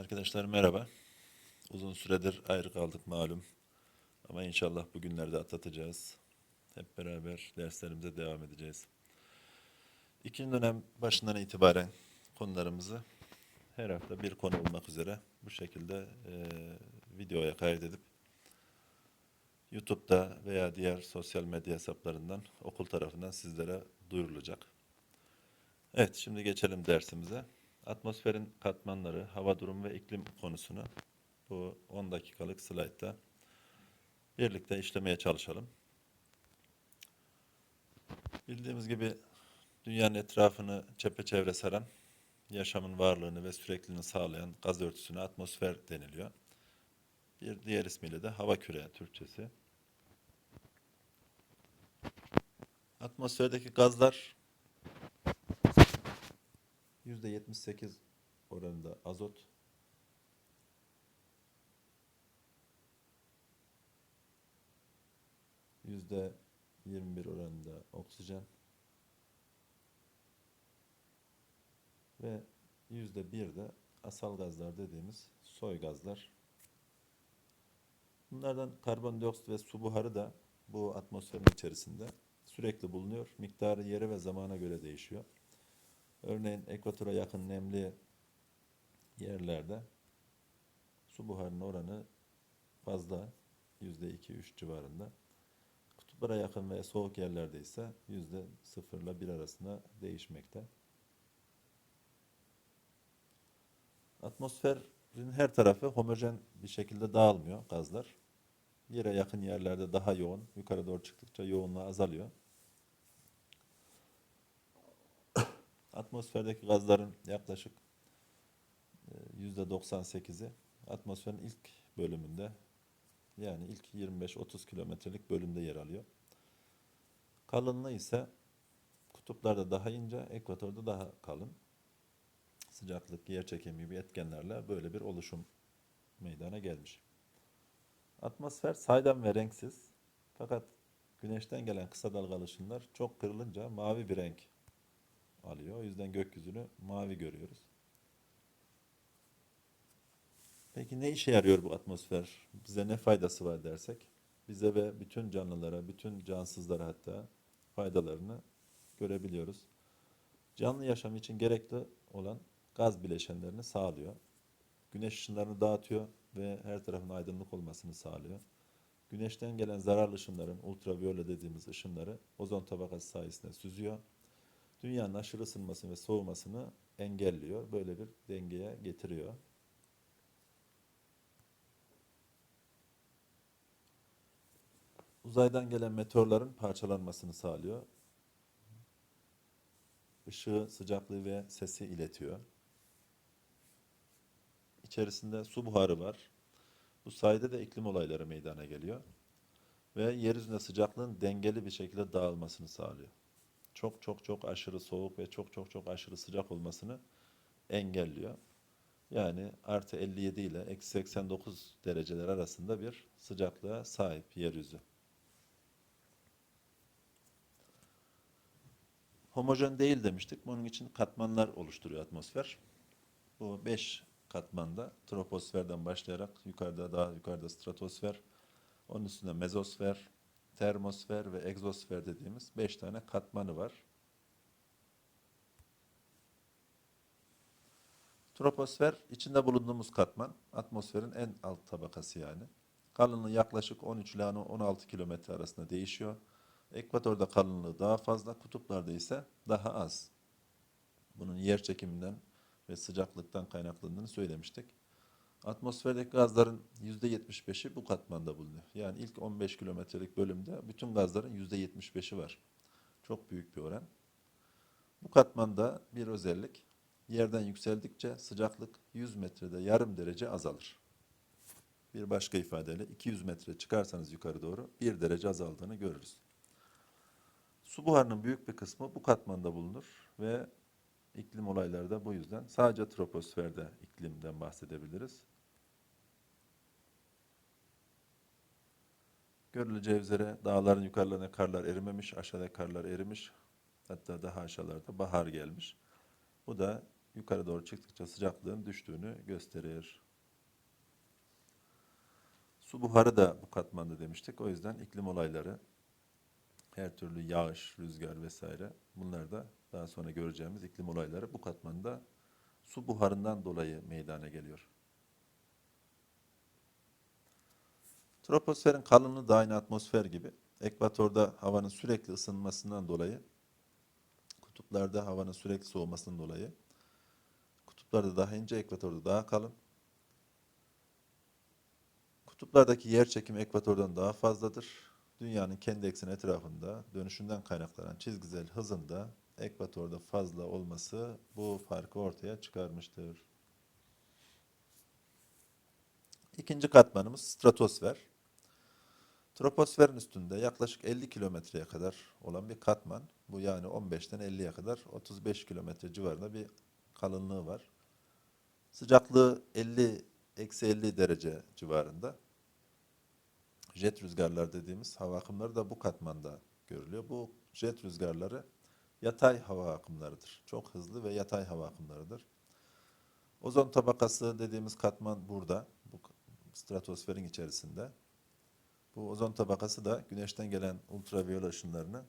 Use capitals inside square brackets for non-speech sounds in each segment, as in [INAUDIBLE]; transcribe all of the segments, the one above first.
Arkadaşlar merhaba. Uzun süredir ayrı kaldık malum. Ama inşallah bugünlerde atlatacağız. Hep beraber derslerimize devam edeceğiz. İkinci dönem başından itibaren konularımızı her hafta bir konu olmak üzere bu şekilde eee, videoya kaydedip YouTube'da veya diğer sosyal medya hesaplarından okul tarafından sizlere duyurulacak. Evet, şimdi geçelim dersimize. Atmosferin katmanları, hava durumu ve iklim konusunu bu 10 dakikalık slaytta birlikte işlemeye çalışalım. Bildiğimiz gibi dünyanın etrafını çepeçevre saran, yaşamın varlığını ve sürekliliğini sağlayan gaz örtüsüne atmosfer deniliyor. Bir diğer ismiyle de hava küre Türkçesi. Atmosferdeki gazlar %78 oranında azot, %21 oranında oksijen ve %1 de asal gazlar dediğimiz soy gazlar. Bunlardan karbondioksit ve su buharı da bu atmosferin içerisinde sürekli bulunuyor. Miktarı yere ve zamana göre değişiyor. Örneğin ekvatora yakın nemli yerlerde su buharının oranı fazla %2-3 civarında. Kutuplara yakın ve soğuk yerlerde ise yüzde sıfır ile bir arasında değişmekte. Atmosferin her tarafı homojen bir şekilde dağılmıyor gazlar. Yere yakın yerlerde daha yoğun, yukarı doğru çıktıkça yoğunluğu azalıyor. Atmosferdeki gazların yaklaşık e, %98'i atmosferin ilk bölümünde yani ilk 25-30 kilometrelik bölümde yer alıyor. Kalınlığı ise kutuplarda daha ince, ekvatorda daha kalın. Sıcaklık, yer çekimi gibi etkenlerle böyle bir oluşum meydana gelmiş. Atmosfer saydam ve renksiz. Fakat güneşten gelen kısa dalgalı ışınlar çok kırılınca mavi bir renk alıyor. O yüzden gökyüzünü mavi görüyoruz. Peki ne işe yarıyor bu atmosfer? Bize ne faydası var dersek? Bize ve bütün canlılara, bütün cansızlara hatta faydalarını görebiliyoruz. Canlı yaşam için gerekli olan gaz bileşenlerini sağlıyor. Güneş ışınlarını dağıtıyor ve her tarafın aydınlık olmasını sağlıyor. Güneşten gelen zararlı ışınların, ultraviyole dediğimiz ışınları ozon tabakası sayesinde süzüyor. Dünyanın aşırı ısınmasını ve soğumasını engelliyor. Böyle bir dengeye getiriyor. Uzaydan gelen meteorların parçalanmasını sağlıyor. Işığı, sıcaklığı ve sesi iletiyor. İçerisinde su buharı var. Bu sayede de iklim olayları meydana geliyor. Ve yeryüzünde sıcaklığın dengeli bir şekilde dağılmasını sağlıyor. Çok çok çok aşırı soğuk ve çok çok çok aşırı sıcak olmasını engelliyor. Yani artı 57 ile eksi 89 dereceler arasında bir sıcaklığa sahip yeryüzü. Homojen değil demiştik. Bunun için katmanlar oluşturuyor atmosfer. Bu 5 katmanda troposferden başlayarak yukarıda daha yukarıda stratosfer, onun üstünde mezosfer, termosfer ve egzosfer dediğimiz 5 tane katmanı var. Troposfer içinde bulunduğumuz katman, atmosferin en alt tabakası yani. Kalınlığı yaklaşık 13 ile 16 kilometre arasında değişiyor. Ekvatorda kalınlığı daha fazla, kutuplarda ise daha az. Bunun yer çekiminden ve sıcaklıktan kaynaklandığını söylemiştik. Atmosferdeki gazların %75'i bu katmanda bulunuyor. Yani ilk 15 kilometrelik bölümde bütün gazların %75'i var. Çok büyük bir oran. Bu katmanda bir özellik, yerden yükseldikçe sıcaklık 100 metrede yarım derece azalır. Bir başka ifadeyle 200 metre çıkarsanız yukarı doğru 1 derece azaldığını görürüz. Su buharının büyük bir kısmı bu katmanda bulunur ve iklim olayları da bu yüzden sadece troposferde iklimden bahsedebiliriz. Görüleceği üzere dağların yukarılarına karlar erimemiş, aşağıda karlar erimiş. Hatta daha aşağılarda bahar gelmiş. Bu da yukarı doğru çıktıkça sıcaklığın düştüğünü gösterir. Su buharı da bu katmanda demiştik. O yüzden iklim olayları, her türlü yağış, rüzgar vesaire bunlar da daha sonra göreceğimiz iklim olayları bu katmanda su buharından dolayı meydana geliyor. Troposferin kalınlığı da aynı atmosfer gibi. Ekvatorda havanın sürekli ısınmasından dolayı, kutuplarda havanın sürekli soğumasından dolayı, kutuplarda daha ince, ekvatorda daha kalın. Kutuplardaki yer çekimi ekvatordan daha fazladır. Dünyanın kendi ekseni etrafında dönüşünden kaynaklanan çizgisel hızında ekvatorda fazla olması bu farkı ortaya çıkarmıştır. İkinci katmanımız stratosfer. Troposferin üstünde yaklaşık 50 kilometreye kadar olan bir katman. Bu yani 15'ten 50'ye kadar 35 kilometre civarında bir kalınlığı var. Sıcaklığı 50 eksi 50 derece civarında. Jet rüzgarlar dediğimiz hava akımları da bu katmanda görülüyor. Bu jet rüzgarları yatay hava akımlarıdır. Çok hızlı ve yatay hava akımlarıdır. Ozon tabakası dediğimiz katman burada. Bu stratosferin içerisinde. Bu ozon tabakası da güneşten gelen ultraviyole ışınlarını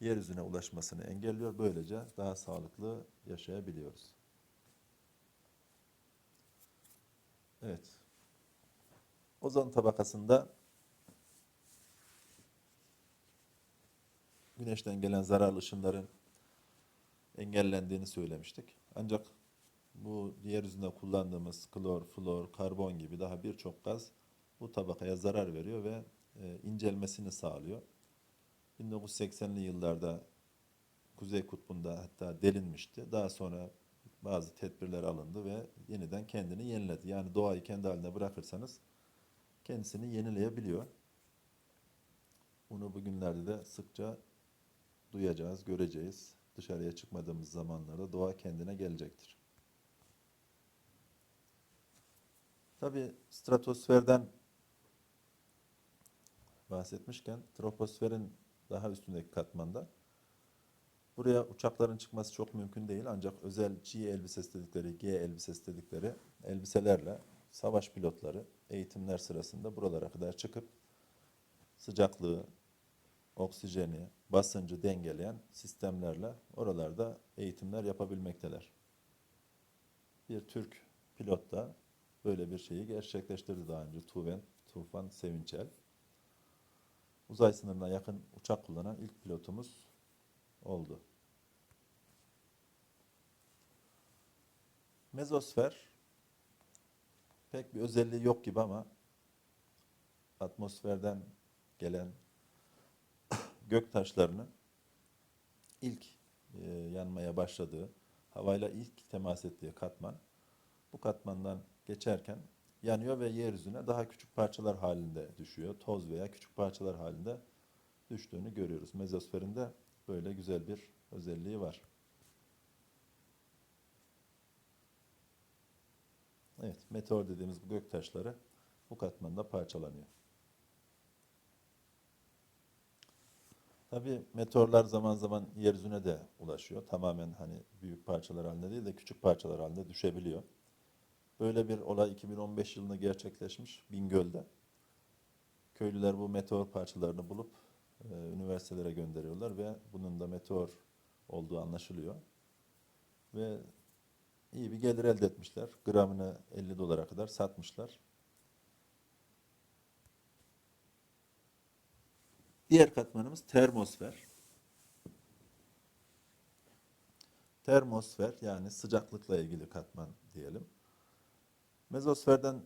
yeryüzüne ulaşmasını engelliyor. Böylece daha sağlıklı yaşayabiliyoruz. Evet. Ozon tabakasında güneşten gelen zararlı ışınların engellendiğini söylemiştik. Ancak bu yeryüzünde kullandığımız klor, flor, karbon gibi daha birçok gaz bu tabakaya zarar veriyor ve e, incelmesini sağlıyor. 1980'li yıllarda Kuzey Kutbu'nda hatta delinmişti. Daha sonra bazı tedbirler alındı ve yeniden kendini yeniledi. Yani doğayı kendi haline bırakırsanız kendisini yenileyebiliyor. Bunu bugünlerde de sıkça duyacağız, göreceğiz. Dışarıya çıkmadığımız zamanlarda doğa kendine gelecektir. Tabi stratosferden bahsetmişken troposferin daha üstündeki katmanda buraya uçakların çıkması çok mümkün değil ancak özel G elbisesi dedikleri, G elbisesi dedikleri elbiselerle savaş pilotları eğitimler sırasında buralara kadar çıkıp sıcaklığı, oksijeni, basıncı dengeleyen sistemlerle oralarda eğitimler yapabilmekteler. Bir Türk pilot da böyle bir şeyi gerçekleştirdi daha önce Tuven, Tufan Sevinçel. Uzay sınırına yakın uçak kullanan ilk pilotumuz oldu. Mezosfer pek bir özelliği yok gibi ama atmosferden gelen [COUGHS] gök taşlarının ilk e, yanmaya başladığı, havayla ilk temas ettiği katman bu katmandan geçerken yanıyor ve yeryüzüne daha küçük parçalar halinde düşüyor. Toz veya küçük parçalar halinde düştüğünü görüyoruz. Mezosferinde böyle güzel bir özelliği var. Evet, meteor dediğimiz bu gök taşları bu katmanda parçalanıyor. Tabii meteorlar zaman zaman yeryüzüne de ulaşıyor. Tamamen hani büyük parçalar halinde değil de küçük parçalar halinde düşebiliyor. Böyle bir olay 2015 yılında gerçekleşmiş Bingöl'de. Köylüler bu meteor parçalarını bulup e, üniversitelere gönderiyorlar ve bunun da meteor olduğu anlaşılıyor. Ve iyi bir gelir elde etmişler. Gramını 50 dolara kadar satmışlar. Diğer katmanımız termosfer. Termosfer yani sıcaklıkla ilgili katman diyelim. Mezosferden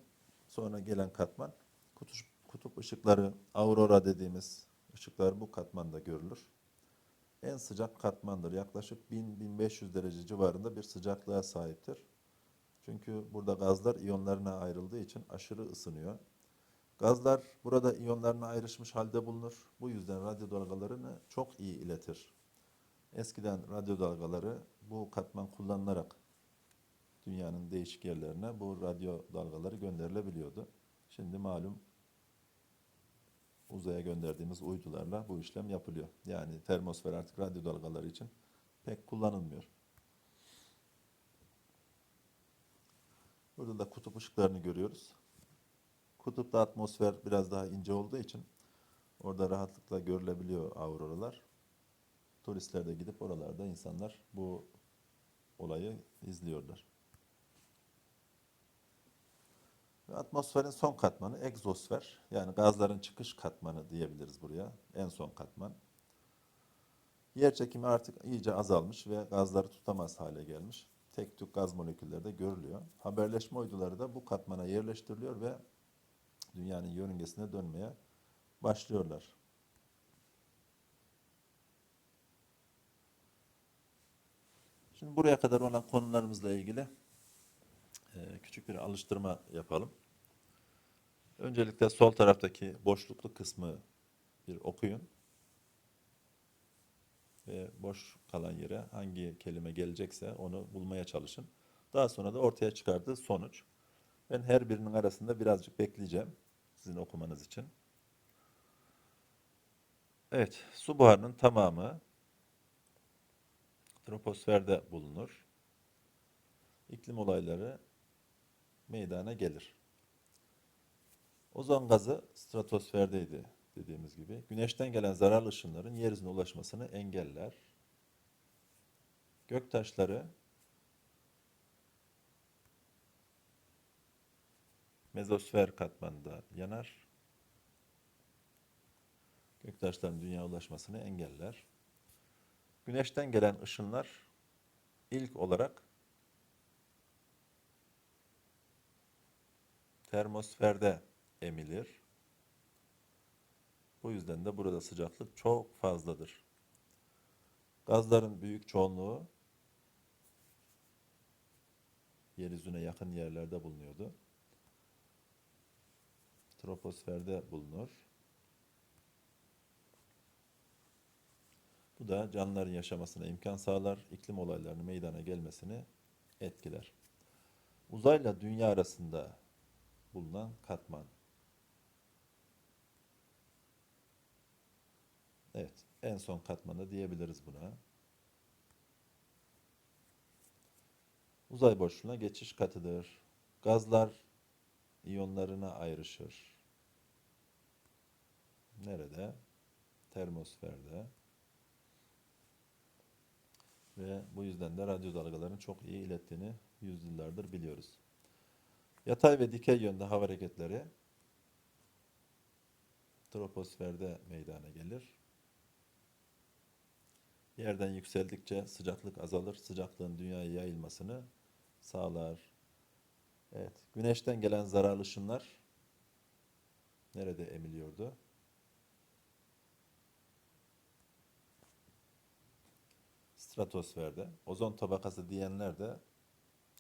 sonra gelen katman kutup, kutup ışıkları, aurora dediğimiz ışıklar bu katmanda görülür. En sıcak katmandır. Yaklaşık 1000-1500 derece civarında bir sıcaklığa sahiptir. Çünkü burada gazlar iyonlarına ayrıldığı için aşırı ısınıyor. Gazlar burada iyonlarına ayrışmış halde bulunur. Bu yüzden radyo dalgalarını çok iyi iletir. Eskiden radyo dalgaları bu katman kullanılarak dünyanın değişik yerlerine bu radyo dalgaları gönderilebiliyordu. Şimdi malum uzaya gönderdiğimiz uydularla bu işlem yapılıyor. Yani termosfer artık radyo dalgaları için pek kullanılmıyor. Burada da kutup ışıklarını görüyoruz. Kutupta atmosfer biraz daha ince olduğu için orada rahatlıkla görülebiliyor auroralar. Turistler de gidip oralarda insanlar bu olayı izliyorlar. Ve atmosferin son katmanı egzosfer. Yani gazların çıkış katmanı diyebiliriz buraya. En son katman. Yer çekimi artık iyice azalmış ve gazları tutamaz hale gelmiş. Tek tük gaz molekülleri de görülüyor. Haberleşme uyduları da bu katmana yerleştiriliyor ve dünyanın yörüngesine dönmeye başlıyorlar. Şimdi buraya kadar olan konularımızla ilgili küçük bir alıştırma yapalım. Öncelikle sol taraftaki boşluklu kısmı bir okuyun. Ve boş kalan yere hangi kelime gelecekse onu bulmaya çalışın. Daha sonra da ortaya çıkardığı sonuç. Ben her birinin arasında birazcık bekleyeceğim sizin okumanız için. Evet, su buharının tamamı troposferde bulunur. İklim olayları meydana gelir. Ozon gazı stratosferdeydi dediğimiz gibi. Güneşten gelen zararlı ışınların yeryüzüne ulaşmasını engeller. Göktaşları mezosfer katmanında yanar. Göktaşların dünyaya ulaşmasını engeller. Güneşten gelen ışınlar ilk olarak termosferde emilir. Bu yüzden de burada sıcaklık çok fazladır. Gazların büyük çoğunluğu yeryüzüne yakın yerlerde bulunuyordu. Troposferde bulunur. Bu da canlıların yaşamasına imkan sağlar, iklim olaylarının meydana gelmesini etkiler. Uzayla dünya arasında bulunan katman. Evet, en son katmanı diyebiliriz buna. Uzay boşluğuna geçiş katıdır. Gazlar iyonlarına ayrışır. Nerede? Termosferde. Ve bu yüzden de radyo dalgalarını çok iyi ilettiğini yüzyıllardır biliyoruz. Yatay ve dikey yönde hava hareketleri troposferde meydana gelir. Yerden yükseldikçe sıcaklık azalır. Sıcaklığın dünyaya yayılmasını sağlar. Evet, güneşten gelen zararlı ışınlar nerede emiliyordu? Stratosferde. Ozon tabakası diyenler de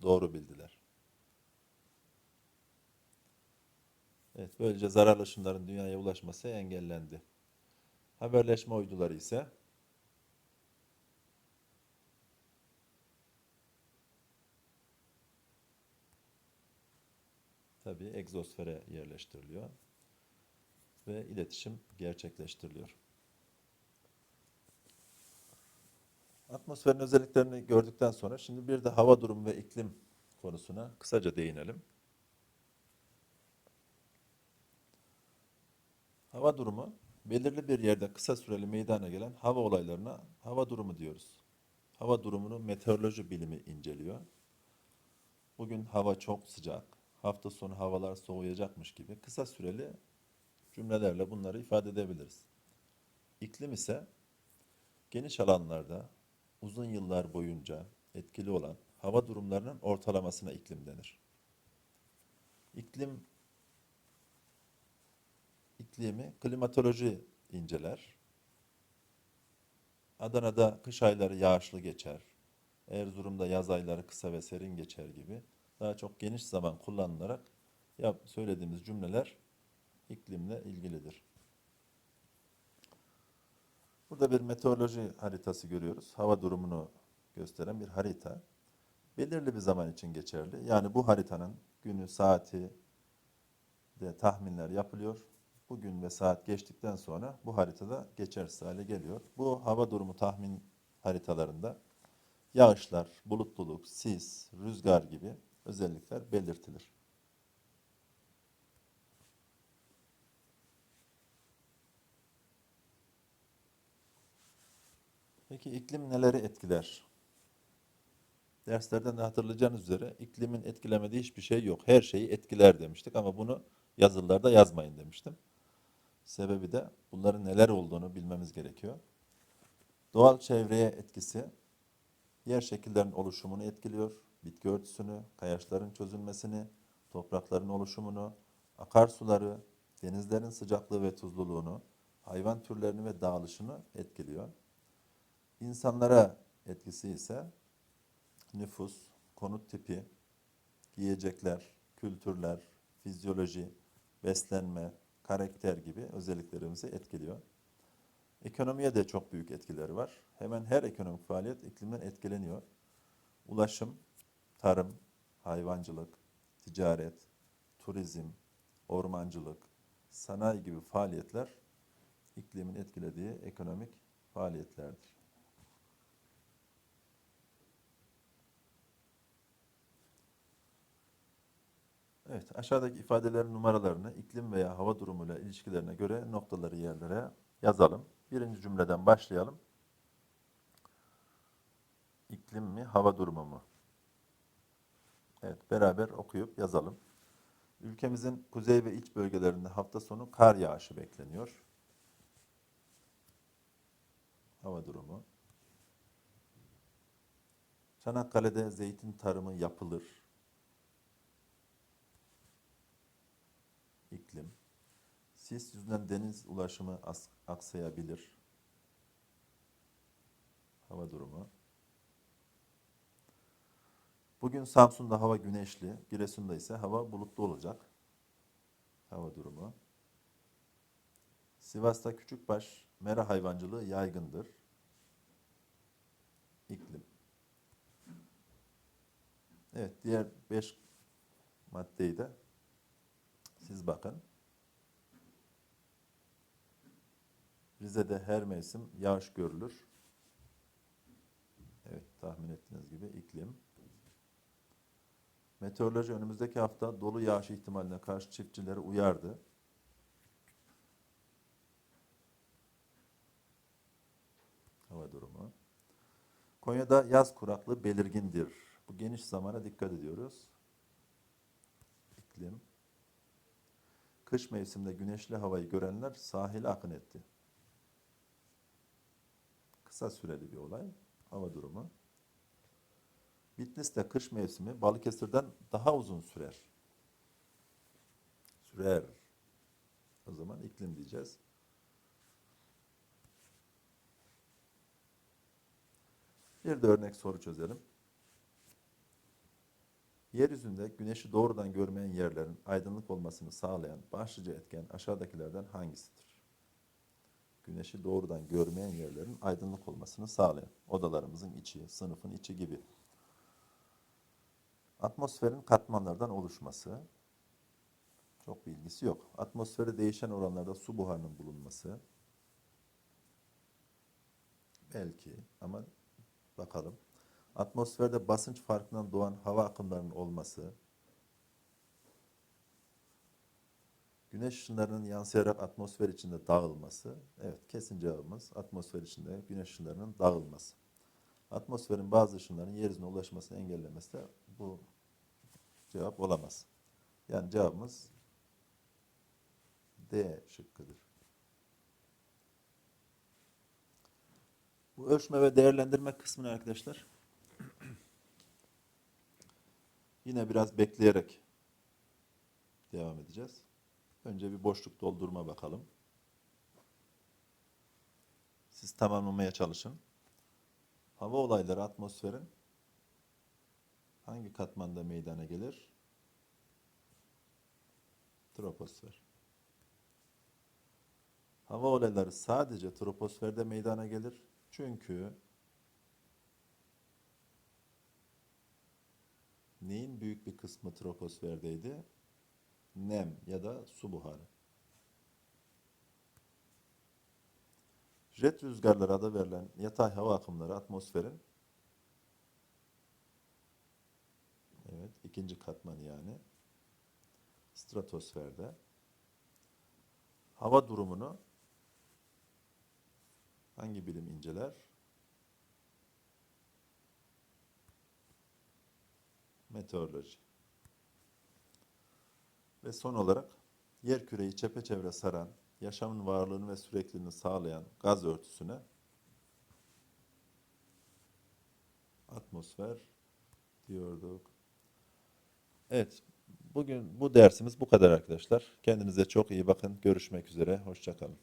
doğru bildiler. Evet, böylece zararlı ışınların dünyaya ulaşması engellendi. Haberleşme uyduları ise tabii egzosfere yerleştiriliyor ve iletişim gerçekleştiriliyor. Atmosferin özelliklerini gördükten sonra şimdi bir de hava durumu ve iklim konusuna kısaca değinelim. Hava durumu belirli bir yerde kısa süreli meydana gelen hava olaylarına hava durumu diyoruz. Hava durumunu meteoroloji bilimi inceliyor. Bugün hava çok sıcak, hafta sonu havalar soğuyacakmış gibi kısa süreli cümlelerle bunları ifade edebiliriz. İklim ise geniş alanlarda uzun yıllar boyunca etkili olan hava durumlarının ortalamasına iklim denir. İklim iklimi klimatoloji inceler. Adana'da kış ayları yağışlı geçer. Erzurum'da yaz ayları kısa ve serin geçer gibi daha çok geniş zaman kullanılarak yap, söylediğimiz cümleler iklimle ilgilidir. Burada bir meteoroloji haritası görüyoruz. Hava durumunu gösteren bir harita. Belirli bir zaman için geçerli. Yani bu haritanın günü, saati de tahminler yapılıyor. Bugün ve saat geçtikten sonra bu haritada geçersiz hale geliyor. Bu hava durumu tahmin haritalarında yağışlar, bulutluluk, sis, rüzgar gibi özellikler belirtilir. Peki iklim neleri etkiler? Derslerden de hatırlayacağınız üzere iklimin etkilemediği hiçbir şey yok. Her şeyi etkiler demiştik ama bunu yazılarda yazmayın demiştim. Sebebi de bunların neler olduğunu bilmemiz gerekiyor. Doğal çevreye etkisi yer şekillerinin oluşumunu etkiliyor, bitki örtüsünü, kayaçların çözülmesini, toprakların oluşumunu, akarsuları, denizlerin sıcaklığı ve tuzluluğunu, hayvan türlerini ve dağılışını etkiliyor. İnsanlara etkisi ise nüfus, konut tipi, giyecekler, kültürler, fizyoloji, beslenme, karakter gibi özelliklerimizi etkiliyor. Ekonomiye de çok büyük etkileri var. Hemen her ekonomik faaliyet iklimden etkileniyor. Ulaşım, tarım, hayvancılık, ticaret, turizm, ormancılık, sanayi gibi faaliyetler iklimin etkilediği ekonomik faaliyetlerdir. Evet, aşağıdaki ifadelerin numaralarını iklim veya hava durumuyla ilişkilerine göre noktaları yerlere yazalım. Birinci cümleden başlayalım. İklim mi, hava durumu mu? Evet, beraber okuyup yazalım. Ülkemizin kuzey ve iç bölgelerinde hafta sonu kar yağışı bekleniyor. Hava durumu. Çanakkale'de zeytin tarımı yapılır. İklim. Sis yüzünden deniz ulaşımı aksayabilir. Hava durumu. Bugün Samsun'da hava güneşli, Giresun'da ise hava bulutlu olacak. Hava durumu. Sivas'ta küçükbaş mera hayvancılığı yaygındır. İklim. Evet, diğer 5 maddeyi de siz bakın. Rize'de her mevsim yağış görülür. Evet, tahmin ettiğiniz gibi iklim. Meteoroloji önümüzdeki hafta dolu yağış ihtimaline karşı çiftçileri uyardı. Hava durumu. Konya'da yaz kuraklığı belirgindir. Bu geniş zamana dikkat ediyoruz. İklim. Kış mevsiminde güneşli havayı görenler sahile akın etti. Kısa süreli bir olay. Hava durumu. Bitlis'te kış mevsimi Balıkesir'den daha uzun sürer. Sürer. O zaman iklim diyeceğiz. Bir de örnek soru çözelim. Yeryüzünde güneşi doğrudan görmeyen yerlerin aydınlık olmasını sağlayan başlıca etken aşağıdakilerden hangisidir? Güneşi doğrudan görmeyen yerlerin aydınlık olmasını sağlayan odalarımızın içi, sınıfın içi gibi. Atmosferin katmanlardan oluşması çok bir ilgisi yok. Atmosferde değişen oranlarda su buharının bulunması belki ama bakalım. Atmosferde basınç farkından doğan hava akımlarının olması, güneş ışınlarının yansıyarak atmosfer içinde dağılması, evet kesin cevabımız atmosfer içinde güneş ışınlarının dağılması. Atmosferin bazı ışınların yeryüzüne ulaşmasını engellemesi de bu cevap olamaz. Yani cevabımız D şıkkıdır. Bu ölçme ve değerlendirme kısmını arkadaşlar [CLEARS THROAT] yine biraz bekleyerek devam edeceğiz. Önce bir boşluk doldurma bakalım. Siz tamamlamaya çalışın. Hava olayları atmosferin hangi katmanda meydana gelir? Troposfer. Hava olayları sadece troposferde meydana gelir. Çünkü neyin büyük bir kısmı troposferdeydi? Nem ya da su buharı. Jet rüzgarları adı verilen yatay hava akımları atmosferin evet ikinci katman yani. Stratosferde. Hava durumunu hangi bilim inceler? Meteoroloji. Ve son olarak yer küreyi çepeçevre saran, yaşamın varlığını ve sürekliliğini sağlayan gaz örtüsüne atmosfer diyorduk. Evet, bugün bu dersimiz bu kadar arkadaşlar. Kendinize çok iyi bakın. Görüşmek üzere. Hoşça kalın.